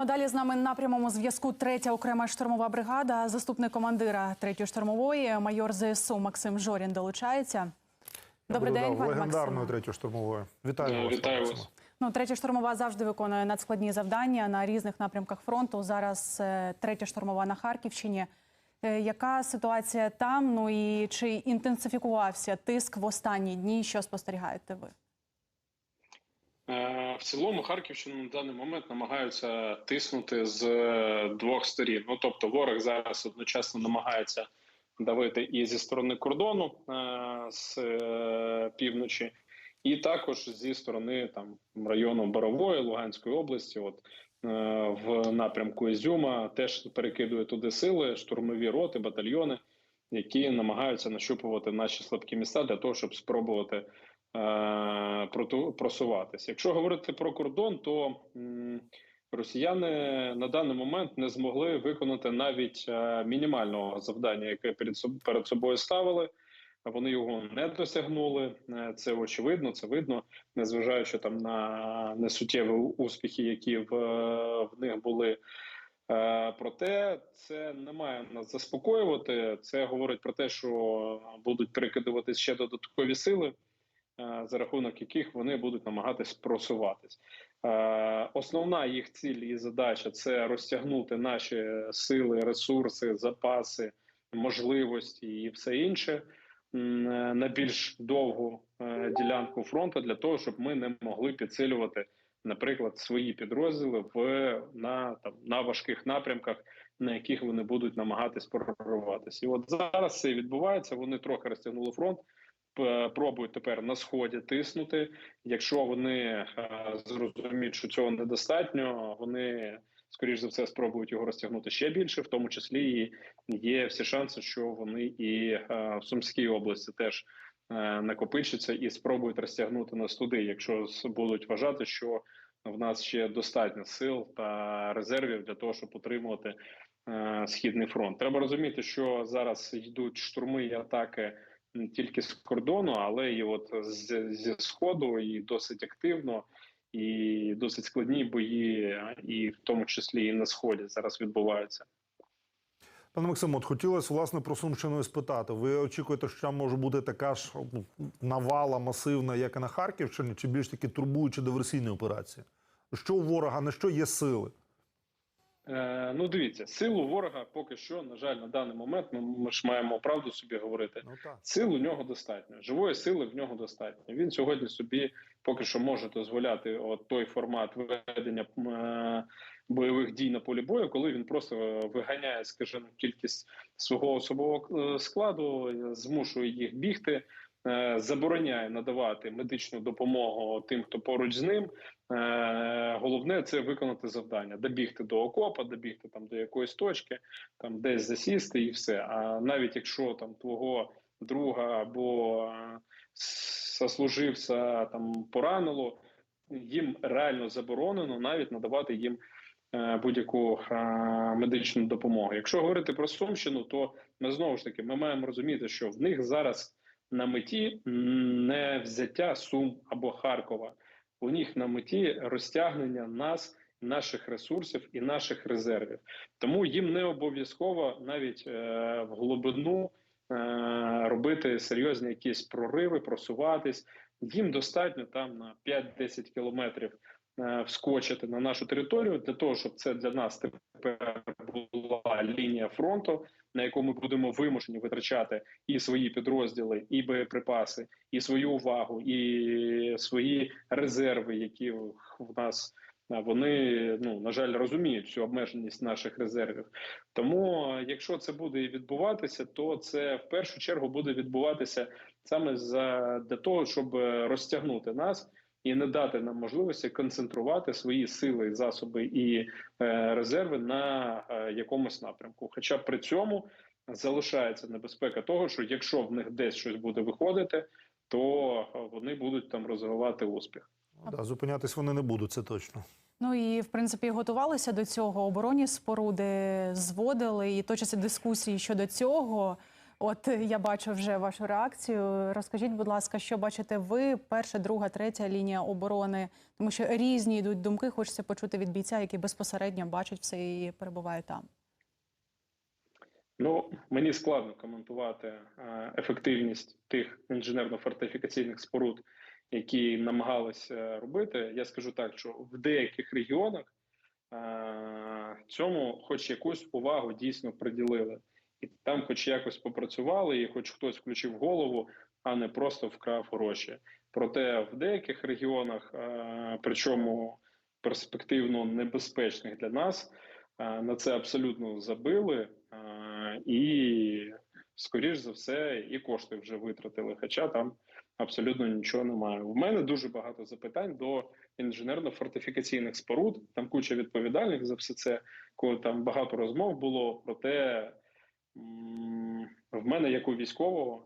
А Далі з нами на прямому зв'язку третя окрема штурмова бригада. Заступник командира третьої штурмової, майор ЗСУ Максим Жорін долучається. Добрий день, пане легендарною Максиме. третьою штурмовою. Вітаю вас. вітаю вас. Ну, третя штурмова завжди виконує надскладні завдання на різних напрямках фронту. Зараз е, третя штурмова на Харківщині. Е, Яка ситуація там? Ну і чи інтенсифікувався тиск в останні дні? Що спостерігаєте ви? Е, В цілому Харківщину на даний момент намагаються тиснути з е, двох сторін. Ну тобто, ворог зараз одночасно намагається давити і зі сторони кордону е, з півночі, і також зі сторони там району Борової Луганської області. От в напрямку Ізюма теж перекидує туди сили, штурмові роти, батальйони, які намагаються нащупувати наші слабкі міста для того, щоб спробувати просуватися. Якщо говорити про кордон, то росіяни на даний момент не змогли виконати навіть е, мінімального завдання, яке перед соб- перед собою ставили. Вони його не досягнули. Е, Це очевидно, це видно, незважаючи там на несуттєві успіхи, які в, е, в них були. Е, Проте це не має нас заспокоювати. Це говорить про те, що будуть перекидуватись ще додаткові сили, е, за рахунок яких вони будуть намагатись просуватись. Е, Основна їх ціль і задача це розтягнути наші сили, ресурси, запаси, можливості і все інше е, на більш довгу е, ділянку фронту для того, щоб ми не могли підсилювати наприклад, свої підрозділи в на там на важких напрямках, на яких вони будуть намагатись прорватися. І от зараз це відбувається. Вони трохи розтягнули фронт. П- Пробують тепер на сході тиснути. Якщо вони е, зрозуміють, що цього недостатньо, вони скоріш за все спробують його розтягнути ще більше, в тому числі і є всі шанси, що вони і е, в Сумській області теж е, накопичаться і спробують розтягнути нас туди, якщо будуть вважати, що в нас ще достатньо сил та резервів для того, щоб утримувати е, східний фронт. Треба розуміти, що зараз йдуть штурми і атаки не тільки з кордону, але і от з, зі сходу, і досить активно. І досить складні бої, і в тому числі і на сході зараз відбуваються. Пане Максиме, от хотілося власне про Сумщину і спитати. Ви очікуєте, що там може бути така ж ну, навала масивна, як і на Харківщині, чи більш таки турбуючі диверсійні операції? Що у ворога, на що є сили? Е, ну, дивіться, силу ворога поки що, на жаль, на даний момент ми, ми ж маємо правду собі говорити. Ну так. Сил у нього достатньо, живої сили в нього достатньо. Він сьогодні собі поки що може дозволяти от той формат ведення е, бойових дій на полі бою, коли він просто виганяє, скажімо, кількість свого особового е, складу, змушує їх бігти. Е, Забороняє надавати медичну допомогу тим, хто поруч з ним. Е, Головне це виконати завдання: добігти до окопа, добігти там до якоїсь точки, там десь засісти і все. А навіть якщо там твого друга або е, сослуживця там поранило, їм реально заборонено навіть надавати їм будь-яку медичну допомогу. Якщо говорити про Сумщину, то ми знову ж таки ми маємо розуміти, що в них зараз на меті не взяття Сум або Харкова. У них на меті розтягнення нас, наших ресурсів і наших резервів. Тому їм не обов'язково навіть е, в глибину е, робити серйозні якісь прориви, просуватись. Їм достатньо там на 5-10 кілометрів вскочити на нашу територію для того, щоб це для нас тепер була лінія фронту, на яку ми будемо вимушені витрачати і свої підрозділи, і боєприпаси, і свою увагу, і свої резерви, які в нас. Вони ну на жаль розуміють всю обмеженість наших резервів. Тому, е, якщо це буде відбуватися, то це в першу чергу буде відбуватися саме за для того, щоб е, розтягнути нас і не дати нам можливості концентрувати свої сили, засоби і е, резерви на е, якомусь напрямку. Хоча при цьому залишається небезпека того, що якщо в них десь щось буде виходити, то е, вони будуть там розвивати успіх. Ну, да, зупинятись вони не будуть, це точно. Ну і в принципі готувалися до цього. Оборонні споруди зводили і точаться дискусії щодо цього. От е, я бачу вже вашу реакцію. Розкажіть, будь ласка, що бачите ви, перша, друга, третя лінія оборони, тому що різні йдуть думки. Хочеться почути від бійця, який безпосередньо бачить все і перебуває там. Ну, мені складно коментувати е, ефективність тих інженерно-фортифікаційних споруд, які намагалися робити. Я скажу так, що в деяких регіонах е, цьому хоч якусь увагу дійсно приділили, і там, хоч якось попрацювали, і хоч хтось включив голову, а не просто вкрав гроші. Проте в деяких регіонах, е, причому перспективно небезпечних для нас, е, на це абсолютно забили. Е, і, скоріш за все, і кошти вже витратили. Хоча там абсолютно нічого немає. У мене дуже багато запитань до інженерно-фортифікаційних споруд. Там куча відповідальних за все це. Коли там багато розмов було. Проте м, в мене, як у військового,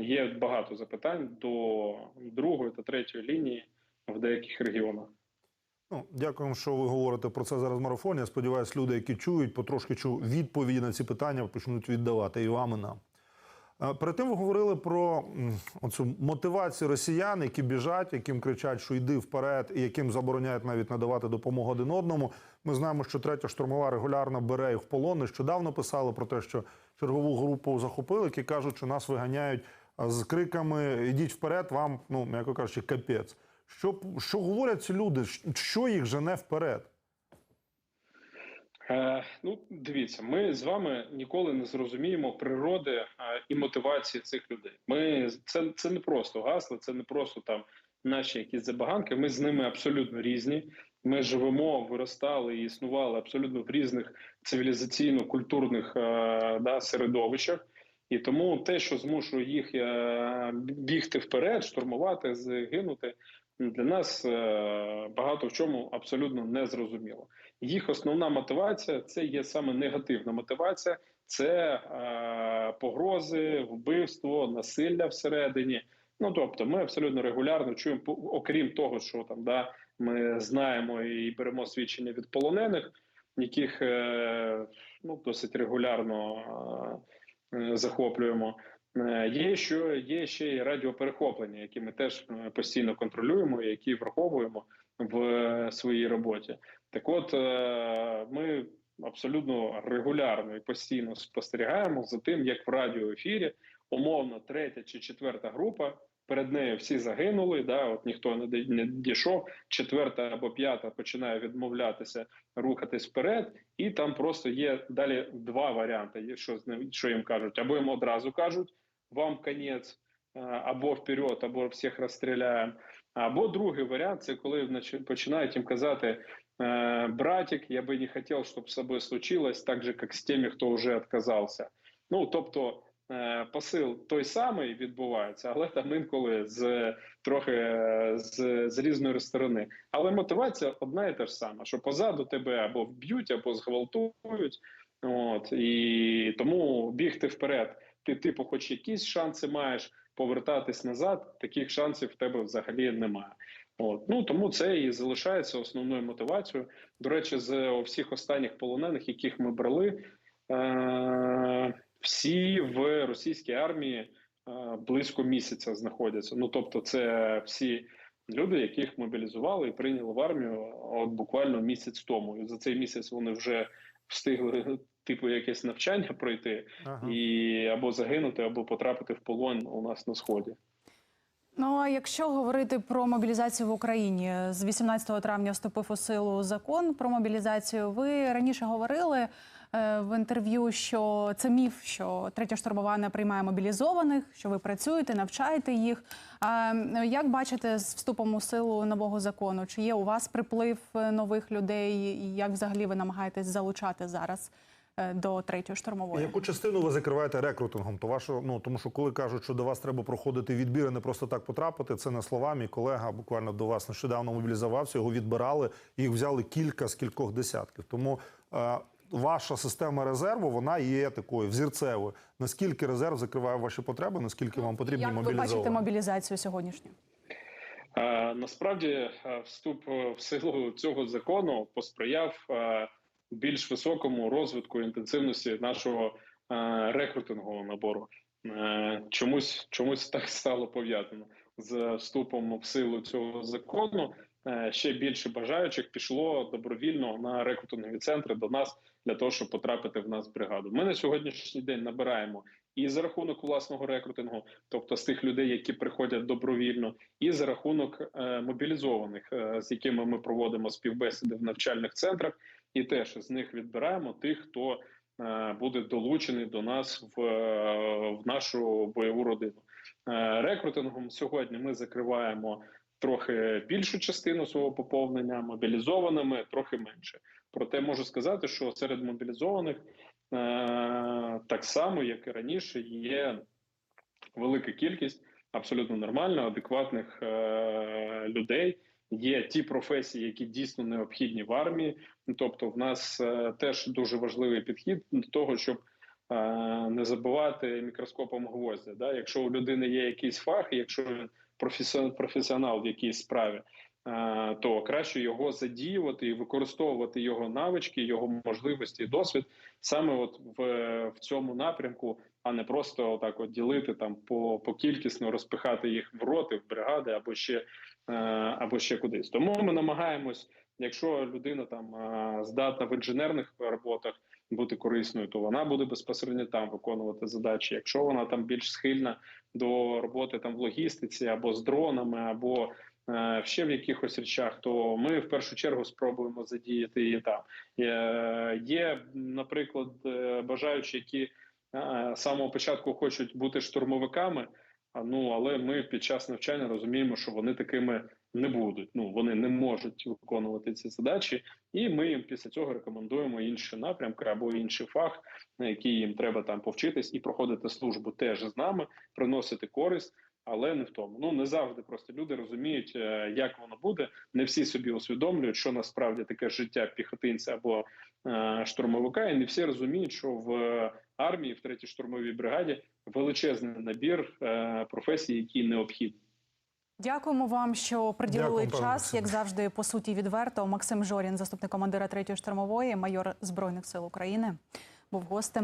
є багато запитань до другої та третьої лінії в деяких регіонах. Ну, дякуємо, що ви говорите про це зараз в марафоні. Я сподіваюся, люди, які чують, потрошки чу відповіді на ці питання, почнуть віддавати і вам, і нам. Перед тим ви говорили про оцю мотивацію росіян, які біжать, яким кричать, що йди вперед, і яким забороняють навіть надавати допомогу один одному. Ми знаємо, що третя штурмова регулярно бере їх в полон. Нещодавно писали про те, що чергову групу захопили, які кажуть, що нас виганяють з криками Ідіть вперед, вам, ну м'яко кажучи, капець. Що, що говорять ці люди? Що їх жене вперед? Е, ну, дивіться, ми з вами ніколи не зрозуміємо природи е, і мотивації цих людей. Ми це, це не просто гасло, це не просто там наші якісь забаганки. Ми з ними абсолютно різні. Ми живемо, виростали і існували абсолютно в різних цивілізаційно-культурних е, да, середовищах. І тому те, що змушує їх бігти вперед, штурмувати, згинути, для нас е, багато в чому абсолютно не зрозуміло. Їх основна мотивація це є саме негативна мотивація, це е, погрози, вбивство, насилля всередині. Ну тобто, ми абсолютно регулярно чуємо, окрім того, що там да ми знаємо і беремо свідчення від полонених, яких е, ну досить регулярно захоплюємо. Е, Є що є ще й радіоперехоплення, які ми теж е, постійно контролюємо, які враховуємо в е, своїй роботі. Так, от ми абсолютно регулярно і постійно спостерігаємо за тим, як в радіоефірі умовно третя чи четверта група. Перед нею всі загинули. Да, от ніхто не дійшов. Четверта або п'ята починає відмовлятися, рухатись вперед, і там просто є далі два варіанти. Що що їм кажуть, або їм одразу кажуть вам конець, е, або вперед, або всіх розстріляємо. Або другий варіант це коли починають їм казати. «Э, братик, я би не хотів, щоб з собою случилось так же, як з тими, хто вже відказався. Ну тобто е, посил той самий відбувається, але там інколи з трохи е, з, з різної сторони. Але мотивація одна і та ж сама: що позаду тебе або вб'ють, або зґвалтують. От і тому бігти вперед. Ти, типу, хоч якісь шанси маєш повертатись назад, таких шансів в тебе взагалі немає. От ну тому це і залишається основною мотивацією. До речі, з всіх останніх полонених, яких ми брали, е- всі в російській армії е- близько місяця знаходяться. Ну тобто, це всі люди, яких мобілізували і прийняли в армію от буквально місяць тому. І за цей місяць вони вже встигли типу якесь навчання пройти Ага. і або загинути, або потрапити в полон у нас на сході. Ну а якщо говорити про мобілізацію в Україні, з 18 травня вступив у силу закон про мобілізацію. Ви раніше говорили е, в інтерв'ю, що це міф, що третя штурмова не приймає мобілізованих, що ви працюєте, навчаєте їх. А як бачите з вступом у силу нового закону? Чи є у вас приплив е, нових людей? І як взагалі ви намагаєтесь залучати зараз до третьої штурмової? Яку частину ви закриваєте рекрутингом? То вашу, ну тому що коли кажуть, що до вас треба проходити відбір і не просто так потрапити, це не слова. Мій колега буквально до вас нещодавно мобілізувався, його відбирали, їх взяли кілька з кількох десятків. Тому е, ваша система резерву вона є такою взірцевою. Наскільки резерв закриває ваші потреби, наскільки вам потрібні Як ви бачите мобілізацію сьогоднішню? Е, Насправді е, вступ е, в силу цього закону посприяв е, більш високому розвитку інтенсивності нашого е, рекрутингового набору. Е, Чомусь чомусь так стало пов'язано з вступом в силу цього закону. Е, Ще більше бажаючих пішло добровільно на рекрутингові центри до нас для того, щоб потрапити в нас в бригаду. Ми на сьогоднішній день набираємо і за рахунок власного рекрутингу, тобто з тих людей, які приходять добровільно, і за рахунок е, мобілізованих, е, з якими ми проводимо співбесіди в навчальних центрах, і теж з них відбираємо тих, хто е, буде долучений до нас в, е, в нашу бойову родину. Е, Рекрутингом сьогодні ми закриваємо трохи більшу частину свого поповнення, мобілізованими трохи менше. Проте можу сказати, що серед мобілізованих е, так само, як і раніше, є велика кількість абсолютно нормально, адекватних е, людей. Є ті професії, які дійсно необхідні в армії. Тобто, в нас е, теж дуже важливий підхід до того, щоб е, не забивати мікроскопом гвоздя. Да? Якщо у людини є якийсь фах, якщо він професіонал в якійсь справі, е, то краще його задіювати і використовувати його навички, його можливості і досвід саме от в, в цьому напрямку, а не просто отак от ділити там по, по кількісно, розпихати їх в роти, в бригади або ще, е, або ще кудись. Тому ми намагаємось, якщо людина там е, здатна в інженерних роботах бути корисною, то вона буде безпосередньо там виконувати задачі. Якщо вона там більш схильна до роботи там в логістиці або з дронами, або е, ще в якихось речах, то ми в першу чергу спробуємо задіяти її там. Є, наприклад, бажаючі, які з самого початку хочуть бути штурмовиками. А ну але ми під час навчання розуміємо, що вони такими не будуть. Ну вони не можуть виконувати ці задачі, і ми їм після цього рекомендуємо інші напрямки або інший фах, на який їм треба там повчитись і проходити службу теж з нами, приносити користь, але не в тому. Ну не завжди просто люди розуміють, е, як воно буде. Не всі собі усвідомлюють, що насправді таке життя піхотинця або е, штурмовика, і не всі розуміють, що в армії в третій штурмовій бригаді величезний набір е, професій, які необхідні. Дякуємо вам, що приділили Дякую, час, як завжди, по суті, відверто. Максим Жорін, заступник командира 3-ї штурмової, майор Збройних сил України, був гостем.